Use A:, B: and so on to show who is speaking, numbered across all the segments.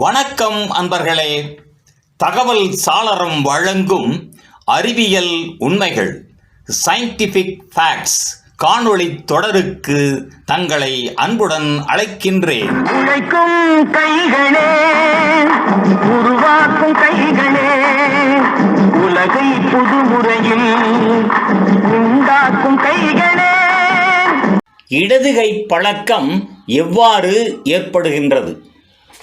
A: வணக்கம் அன்பர்களே. தகவல் சாளரம் வழங்கும் அறிவியல் உண்மைகள் சயின்டிஃபிக் ஃபேக்ட்ஸ் காணொளி தொடருக்கு தங்களை அன்புடன் அழைக்கின்றேன்.
B: உழைக்கும் கைகளே உருவாக்கும் கைகளே உலகை புதுமுறையில் உண்டாக்கும் கைகளே.
A: இடதுகை பழக்கம் எவ்வாறு ஏற்படுகின்றது?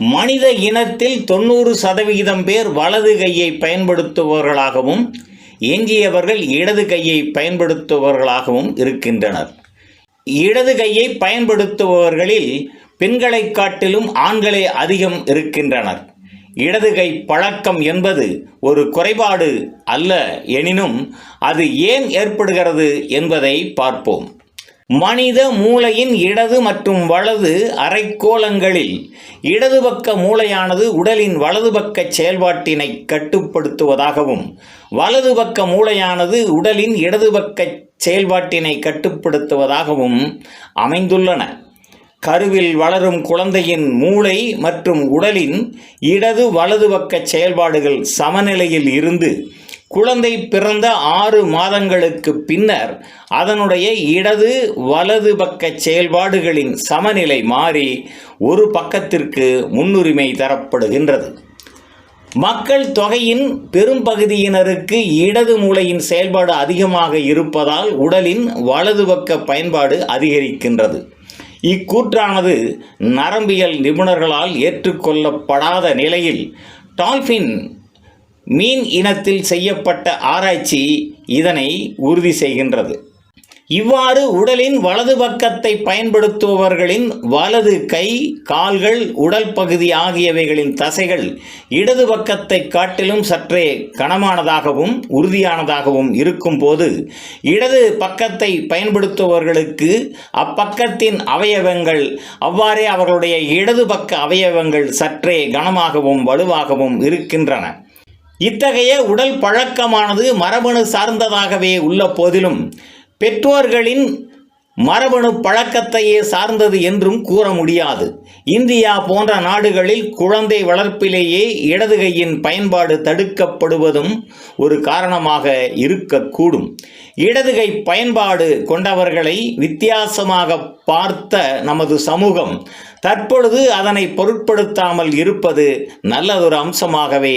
A: மனித இனத்தில் தொண்ணூறு சதவிகிதம் பேர் வலது கையை பயன்படுத்துபவர்களாகவும் எஞ்சியவர்கள் இடது கையை பயன்படுத்துபவர்களாகவும் இருக்கின்றனர். இடது கையை பயன்படுத்துபவர்களில் பெண்களை காட்டிலும் ஆண்களே அதிகம் இருக்கின்றனர். இடது கை பழக்கம் என்பது ஒரு குறைபாடு அல்ல எனினும் அது ஏன் ஏற்படுகிறது என்பதை பார்ப்போம். மனித மூளையின் இடது மற்றும் வலது அரைக்கோளங்களில். இடது பக்க மூளையானது உடலின் வலது பக்க செயல்பாட்டினை கட்டுப்படுத்துவதாகவும் வலது பக்க மூளையானது உடலின் இடது பக்க செயல்பாட்டினை கட்டுப்படுத்துவதாகவும் அமைந்துள்ளன. கருவில் வளரும் குழந்தையின் மூளை மற்றும் உடலின் இடது வலது பக்க செயல்பாடுகள் சமநிலையில் இருந்து குழந்தை பிறந்த ஆறு மாதங்களுக்கு பின்னர் அதனுடைய இடது வலது பக்க செயல்பாடுகளின் சமநிலை மாறி ஒரு பக்கத்திற்கு முன்னுரிமை தரப்படுகின்றது. மக்கள் தொகையின் பெரும்பகுதியினருக்கு இடது மூளையின் செயல்பாடு அதிகமாக இருப்பதால் உடலின் வலது பக்க பயன்பாடு அதிகரிக்கின்றது. இக்கூற்றானது நரம்பியல் நிபுணர்களால் ஏற்றுக்கொள்ளப்படாத நிலையில் டால்ஃபின் மீன் இனத்தில் செய்யப்பட்ட ஆராய்ச்சி இதனை உறுதி செய்கின்றது. இவ்வாறு உடலின் வலது பக்கத்தை பயன்படுத்துபவர்களின் வலது கை கால்கள் உடல் பகுதி ஆகியவைகளின் தசைகள் இடது பக்கத்தை காட்டிலும் சற்றே கனமானதாகவும் உறுதியானதாகவும் இருக்கும்போது இடது பக்கத்தை பயன்படுத்துபவர்களுக்கு அப்பக்கத்தின் அவயவங்கள் அவ்வாறே அவர்களுடைய இடது பக்க அவயவங்கள் சற்றே கனமாகவும் வலுவாகவும் இருக்கின்றன. இத்தகைய உடல் பழக்கமானது மரபணு சார்ந்ததாகவே உள்ள போதிலும் பெற்றோர்களின் மரபணு பழக்கத்தையே சார்ந்தது என்றும் கூற முடியாது. இந்தியா போன்ற நாடுகளில் குழந்தை வளர்ப்பிலேயே இடது கையின் பயன்பாடு தடுக்கப்படுவதும் ஒரு காரணமாக இருக்கக்கூடும். இடதுகை பயன்பாடு கொண்டவர்களை வித்தியாசமாக பார்த்த நமது சமூகம் தற்பொழுது அதனை பொருட்படுத்தாமல் இருப்பது நல்லதொரு அம்சமாகவே